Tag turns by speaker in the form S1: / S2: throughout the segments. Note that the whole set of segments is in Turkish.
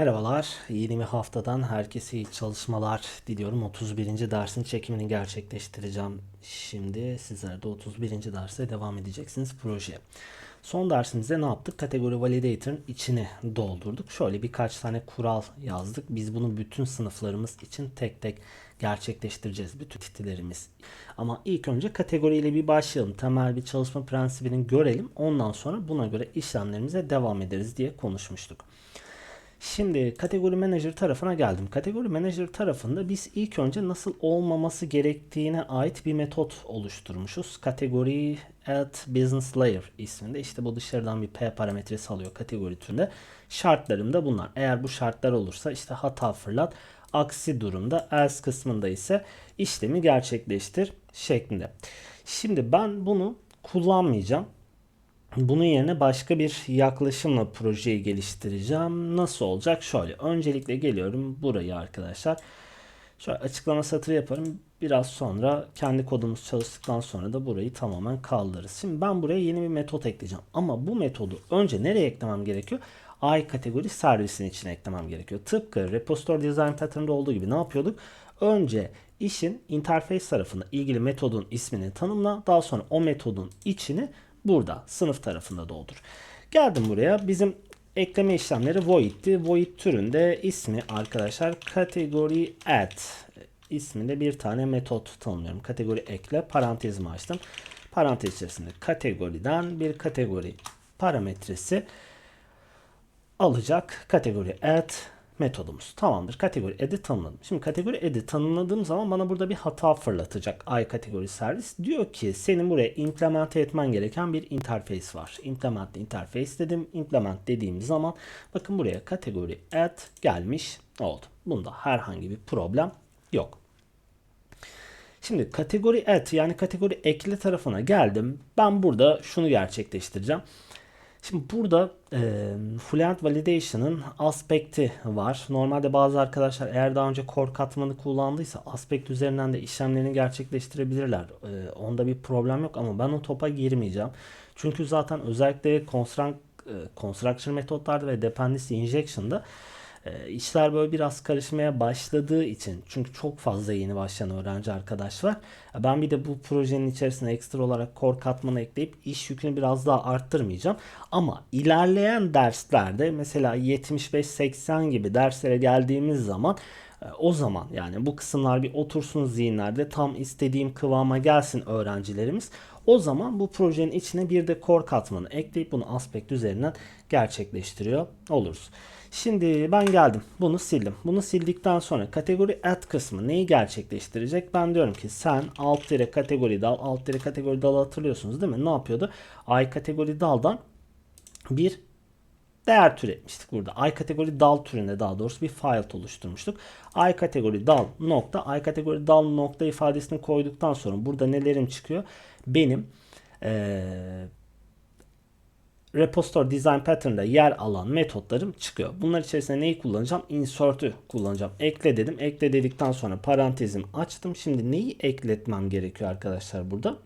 S1: Merhabalar, yeni bir haftadan herkese iyi çalışmalar diliyorum. 31. dersin çekimini gerçekleştireceğim. Şimdi sizler de 31. derse devam edeceksiniz projeye. Son dersimizde ne yaptık? Kategori validator'ın içini doldurduk. Şöyle birkaç tane kural yazdık. Biz bunu bütün sınıflarımız için tek tek gerçekleştireceğiz. Bütün titilerimiz. Ama ilk önce kategoriyle bir başlayalım. Temel bir çalışma prensibini görelim. Ondan sonra buna göre işlemlerimize devam ederiz diye konuşmuştuk. Şimdi kategori manager tarafına geldim. Kategori manager tarafında biz ilk önce nasıl olmaması gerektiğine ait bir metot oluşturmuşuz. Kategori at business layer isminde. İşte bu dışarıdan bir p parametresi alıyor kategori türünde. Şartlarım da bunlar. Eğer bu şartlar olursa işte hata fırlat. Aksi durumda else kısmında ise işlemi gerçekleştir şeklinde. Şimdi ben bunu kullanmayacağım. Bunun yerine başka bir yaklaşımla projeyi geliştireceğim. Nasıl olacak? Şöyle. Öncelikle geliyorum burayı arkadaşlar. Şöyle açıklama satırı yaparım. Biraz sonra kendi kodumuz çalıştıktan sonra da burayı tamamen kaldırırız. Şimdi ben buraya yeni bir metot ekleyeceğim. Ama bu metodu önce nereye eklemem gerekiyor? I kategori servisin içine eklemem gerekiyor. Tıpkı repository design pattern'da olduğu gibi ne yapıyorduk? Önce işin interface tarafında ilgili metodun ismini tanımla. Daha sonra o metodun içini burada sınıf tarafında doldur. Geldim buraya. Bizim ekleme işlemleri void'ti. Void türünde ismi arkadaşlar category add isminde bir tane metot tanımlıyorum. Kategori ekle parantezimi açtım. Parantez içerisinde kategoriden bir kategori parametresi alacak kategori add metodumuz. Tamamdır. Kategori add'i tanımladım. Şimdi kategori add'i tanımladığım zaman bana burada bir hata fırlatacak. I kategori servis. Diyor ki senin buraya implement etmen gereken bir interface var. Implement interface dedim. Implement dediğim zaman bakın buraya kategori add gelmiş oldu. Bunda herhangi bir problem yok. Şimdi kategori add yani kategori ekle tarafına geldim. Ben burada şunu gerçekleştireceğim. Şimdi burada e, Fluent Validation'ın aspekti var. Normalde bazı arkadaşlar eğer daha önce core katmanı kullandıysa aspekt üzerinden de işlemlerini gerçekleştirebilirler. E, onda bir problem yok ama ben o topa girmeyeceğim. Çünkü zaten özellikle construct, e, construction metotlarda ve dependency injection'da e, işler böyle biraz karışmaya başladığı için çünkü çok fazla yeni başlayan öğrenci arkadaş var. Ben bir de bu projenin içerisine ekstra olarak core katmanı ekleyip iş yükünü biraz daha arttırmayacağım. Ama ilerleyen derslerde mesela 75-80 gibi derslere geldiğimiz zaman e, o zaman yani bu kısımlar bir otursun zihinlerde tam istediğim kıvama gelsin öğrencilerimiz. O zaman bu projenin içine bir de core katmanı ekleyip bunu aspekt üzerinden gerçekleştiriyor oluruz. Şimdi ben geldim. Bunu sildim. Bunu sildikten sonra kategori add kısmı neyi gerçekleştirecek? Ben diyorum ki sen alt dire kategori dal, alt dire kategori dal hatırlıyorsunuz değil mi? Ne yapıyordu? I kategori daldan bir değer türetmiştik burada. I kategori dal türünde daha doğrusu bir file oluşturmuştuk. I kategori dal nokta I kategori dal nokta ifadesini koyduktan sonra burada nelerim çıkıyor? Benim ee, repository design pattern'da yer alan metotlarım çıkıyor. Bunlar içerisinde neyi kullanacağım? Insert'ü kullanacağım. Ekle dedim. Ekle dedikten sonra parantezim açtım. Şimdi neyi ekletmem gerekiyor arkadaşlar burada?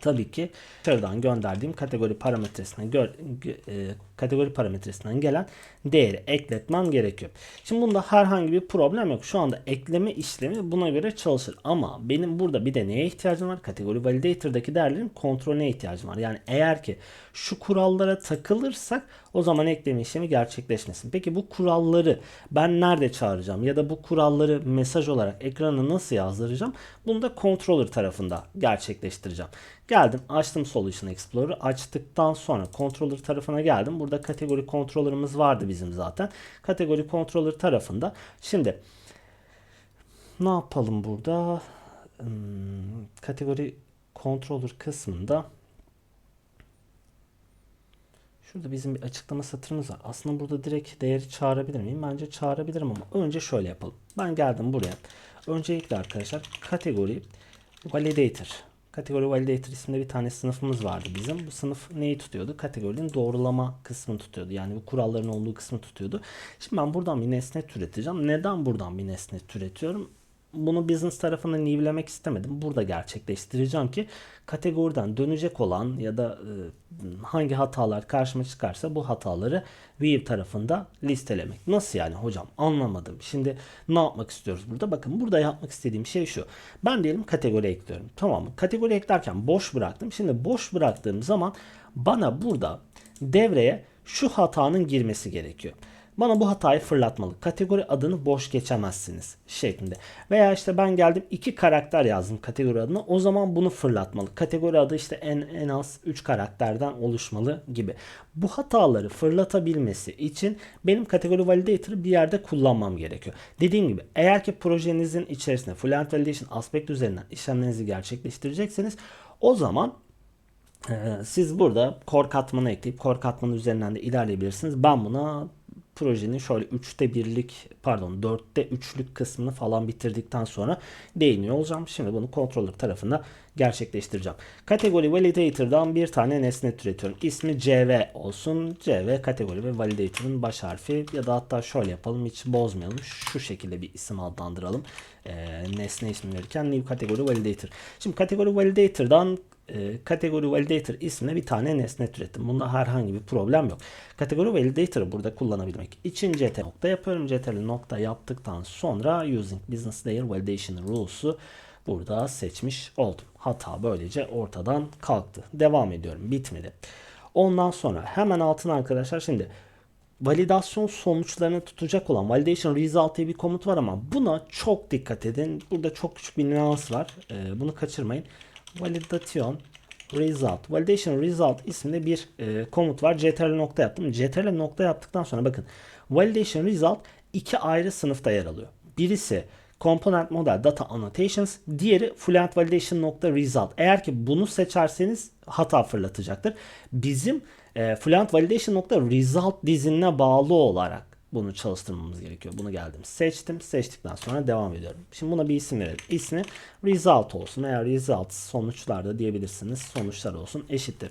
S1: Tabii ki dışarıdan gönderdiğim kategori parametresine gö e, kategori parametresinden gelen değeri ekletmem gerekiyor. Şimdi bunda herhangi bir problem yok. Şu anda ekleme işlemi buna göre çalışır. Ama benim burada bir de neye ihtiyacım var? Kategori validator'daki değerlerin kontrolüne ihtiyacım var. Yani eğer ki şu kurallara takılırsak o zaman ekleme işlemi gerçekleşmesin. Peki bu kuralları ben nerede çağıracağım? Ya da bu kuralları mesaj olarak ekrana nasıl yazdıracağım? Bunu da controller tarafında gerçekleştireceğim. Geldim açtım Solution Explorer'ı. Açtıktan sonra controller tarafına geldim. Burada kategori controller'ımız vardı bizim zaten. Kategori controller tarafında. Şimdi ne yapalım burada? Hmm, kategori controller kısmında Şurada bizim bir açıklama satırımız var. Aslında burada direkt değeri çağırabilir miyim? Bence çağırabilirim ama önce şöyle yapalım. Ben geldim buraya. Öncelikle arkadaşlar kategori validator Kategori Validator isimde bir tane sınıfımız vardı bizim. Bu sınıf neyi tutuyordu? Kategorinin doğrulama kısmını tutuyordu. Yani bu kuralların olduğu kısmı tutuyordu. Şimdi ben buradan bir nesne türeteceğim. Neden buradan bir nesne türetiyorum? Bunu business tarafına nivelemek istemedim. Burada gerçekleştireceğim ki kategoriden dönecek olan ya da e, hangi hatalar karşıma çıkarsa bu hataları Weave tarafında listelemek. Nasıl yani hocam anlamadım. Şimdi ne yapmak istiyoruz burada? Bakın burada yapmak istediğim şey şu. Ben diyelim kategori ekliyorum. Tamam mı? Kategori eklerken boş bıraktım. Şimdi boş bıraktığım zaman bana burada devreye şu hatanın girmesi gerekiyor. Bana bu hatayı fırlatmalı. Kategori adını boş geçemezsiniz şeklinde. Veya işte ben geldim iki karakter yazdım kategori adını. O zaman bunu fırlatmalı. Kategori adı işte en, en az 3 karakterden oluşmalı gibi. Bu hataları fırlatabilmesi için benim kategori validator'ı bir yerde kullanmam gerekiyor. Dediğim gibi eğer ki projenizin içerisinde Fluent Validation aspekt üzerinden işlemlerinizi gerçekleştirecekseniz o zaman siz burada core katmanı ekleyip core katmanı üzerinden de ilerleyebilirsiniz. Ben buna projenin şöyle 3'te birlik pardon 4'te 3'lük kısmını falan bitirdikten sonra değiniyor olacağım. Şimdi bunu controller tarafında gerçekleştireceğim. Kategori validator'dan bir tane nesne türetiyorum. İsmi CV olsun. CV kategori ve validator'ın baş harfi ya da hatta şöyle yapalım hiç bozmayalım. Şu şekilde bir isim adlandıralım. Ee, nesne ismi verirken new kategori validator. Şimdi kategori validator'dan e, kategori validator ismine bir tane nesne türettim. Bunda herhangi bir problem yok. Kategori validator'ı burada kullanabilmek için ctl nokta yapıyorum. ctl nokta yaptıktan sonra using business layer validation rules'u burada seçmiş oldum. Hata böylece ortadan kalktı. Devam ediyorum. Bitmedi. Ondan sonra hemen altına arkadaşlar şimdi validasyon sonuçlarını tutacak olan validation result diye bir komut var ama buna çok dikkat edin. Burada çok küçük bir nüans var. Ee, bunu kaçırmayın validation result. Validation result isimli bir e, komut var. ctrl nokta yaptım. ctrl nokta yaptıktan sonra bakın validation result iki ayrı sınıfta yer alıyor. Birisi component model data annotations, diğeri fluent validation nokta result. Eğer ki bunu seçerseniz hata fırlatacaktır. Bizim e, fluent validation nokta result dizinine bağlı olarak bunu çalıştırmamız gerekiyor. Bunu geldim seçtim. Seçtikten sonra devam ediyorum. Şimdi buna bir isim verelim. İsmi result olsun. Eğer result sonuçlarda diyebilirsiniz. Sonuçlar olsun. Eşittir.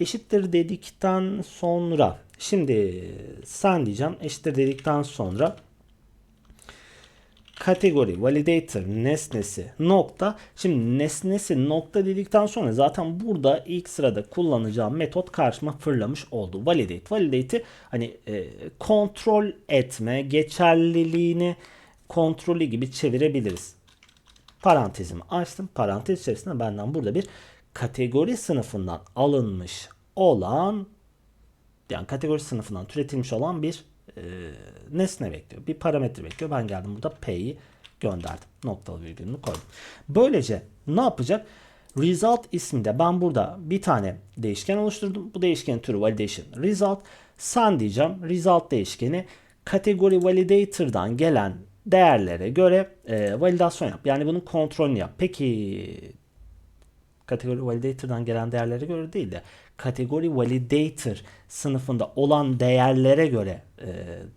S1: Eşittir dedikten sonra şimdi sen diyeceğim. Eşittir dedikten sonra kategori validator nesnesi nokta. Şimdi nesnesi nokta dedikten sonra zaten burada ilk sırada kullanacağım metot karşıma fırlamış oldu. Validate. Validate'i hani e, kontrol etme, geçerliliğini kontrolü gibi çevirebiliriz. Parantezimi açtım. Parantez içerisinde benden burada bir kategori sınıfından alınmış olan yani kategori sınıfından türetilmiş olan bir e, nesne bekliyor. Bir parametre bekliyor. Ben geldim burada p'yi gönderdim. Noktalı virgülünü koydum. Böylece ne yapacak? Result isminde ben burada bir tane değişken oluşturdum. Bu değişkenin türü validation result. Sen diyeceğim result değişkeni kategori validator'dan gelen değerlere göre e, validasyon yap. Yani bunun kontrolünü yap. Peki kategori validator'dan gelen değerlere göre değil de kategori validator sınıfında olan değerlere göre e,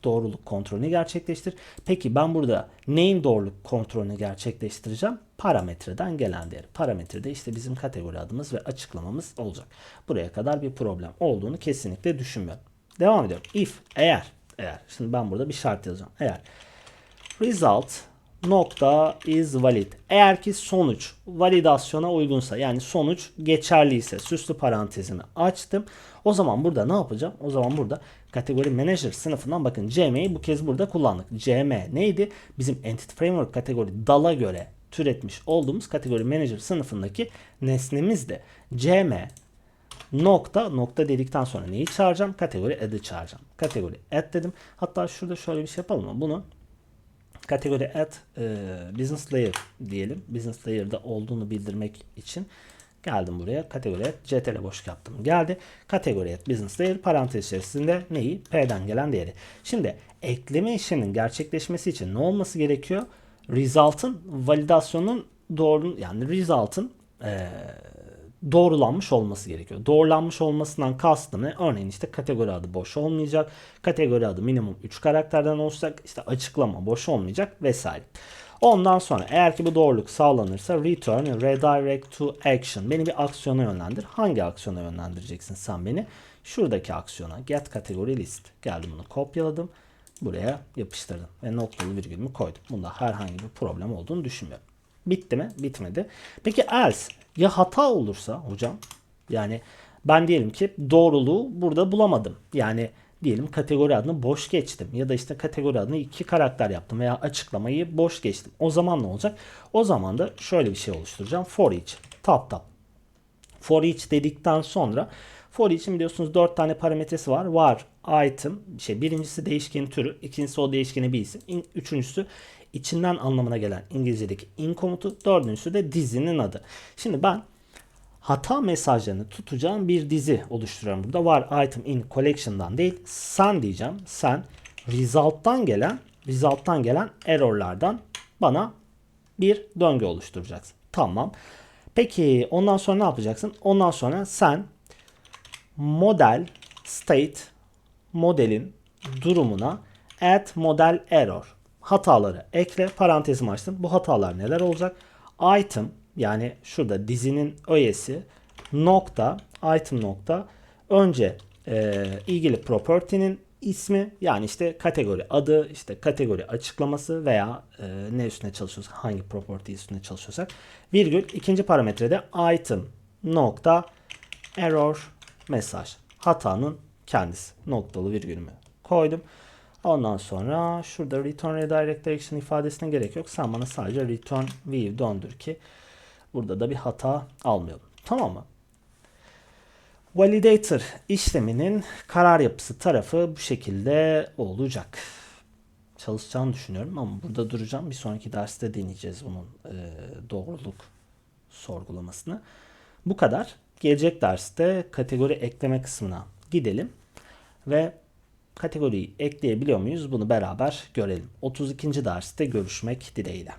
S1: doğruluk kontrolünü gerçekleştir. Peki ben burada neyin doğruluk kontrolünü gerçekleştireceğim? Parametreden gelen değer. Parametrede işte bizim kategori adımız ve açıklamamız olacak. Buraya kadar bir problem olduğunu kesinlikle düşünmüyorum. Devam ediyorum. If eğer eğer şimdi ben burada bir şart yazacağım. Eğer result nokta is valid. Eğer ki sonuç validasyona uygunsa yani sonuç geçerliyse süslü parantezimi açtım. O zaman burada ne yapacağım? O zaman burada kategori manager sınıfından bakın CM'yi bu kez burada kullandık. CM neydi? Bizim entity framework kategori dala göre türetmiş olduğumuz kategori manager sınıfındaki nesnemizdi. CM nokta nokta dedikten sonra neyi çağıracağım? Kategori add'ı çağıracağım. Kategori add dedim. Hatta şurada şöyle bir şey yapalım mı? Bunu kategori add e, business layer diyelim. Business layer'da olduğunu bildirmek için geldim buraya. Kategori add ctl boşluk yaptım. Geldi. Kategori add business layer parantez içerisinde neyi? P'den gelen değeri. Şimdi ekleme işleminin gerçekleşmesi için ne olması gerekiyor? Result'ın validasyonun doğru yani result'ın e, doğrulanmış olması gerekiyor. Doğrulanmış olmasından kastım ne? Örneğin işte kategori adı boş olmayacak. Kategori adı minimum 3 karakterden olacak. İşte açıklama boş olmayacak vesaire. Ondan sonra eğer ki bu doğruluk sağlanırsa return redirect to action. Beni bir aksiyona yönlendir. Hangi aksiyona yönlendireceksin sen beni? Şuradaki aksiyona get kategori list. Geldim bunu kopyaladım. buraya yapıştırdım ve noktalı virgülümü koydum. Bunda herhangi bir problem olduğunu düşünmüyorum. Bitti mi? Bitmedi. Peki else ya hata olursa hocam yani ben diyelim ki doğruluğu burada bulamadım. Yani diyelim kategori adını boş geçtim ya da işte kategori adını iki karakter yaptım veya açıklamayı boş geçtim. O zaman ne olacak? O zaman da şöyle bir şey oluşturacağım. For each tap tap For each dedikten sonra for each'in biliyorsunuz 4 tane parametresi var. Var item, şey birincisi değişken türü, ikincisi o değişkeni bir isim, üçüncüsü içinden anlamına gelen İngilizce'deki in komutu, dördüncüsü de dizinin adı. Şimdi ben hata mesajlarını tutacağım bir dizi oluşturuyorum. Burada var item in collection'dan değil, sen diyeceğim. Sen result'tan gelen, result'tan gelen error'lardan bana bir döngü oluşturacaksın. Tamam. Peki ondan sonra ne yapacaksın? Ondan sonra sen model state modelin durumuna add model error hataları ekle parantezimi açtım. Bu hatalar neler olacak? Item yani şurada dizinin öğesi nokta item nokta önce e, ilgili property'nin ismi yani işte kategori adı işte kategori açıklaması veya e, ne üstüne çalışıyorsak hangi property üstüne çalışıyorsak virgül ikinci parametrede item nokta error mesaj hatanın kendisi noktalı virgülümü koydum. Ondan sonra şurada return redirect direction ifadesine gerek yok. Sen bana sadece return view döndür ki burada da bir hata almayalım. Tamam mı? Validator işleminin karar yapısı tarafı bu şekilde olacak. Çalışacağını düşünüyorum ama burada duracağım. Bir sonraki derste deneyeceğiz bunun e, doğruluk sorgulamasını. Bu kadar. Gelecek derste kategori ekleme kısmına gidelim ve kategoriyi ekleyebiliyor muyuz bunu beraber görelim. 32. derste görüşmek dileğiyle.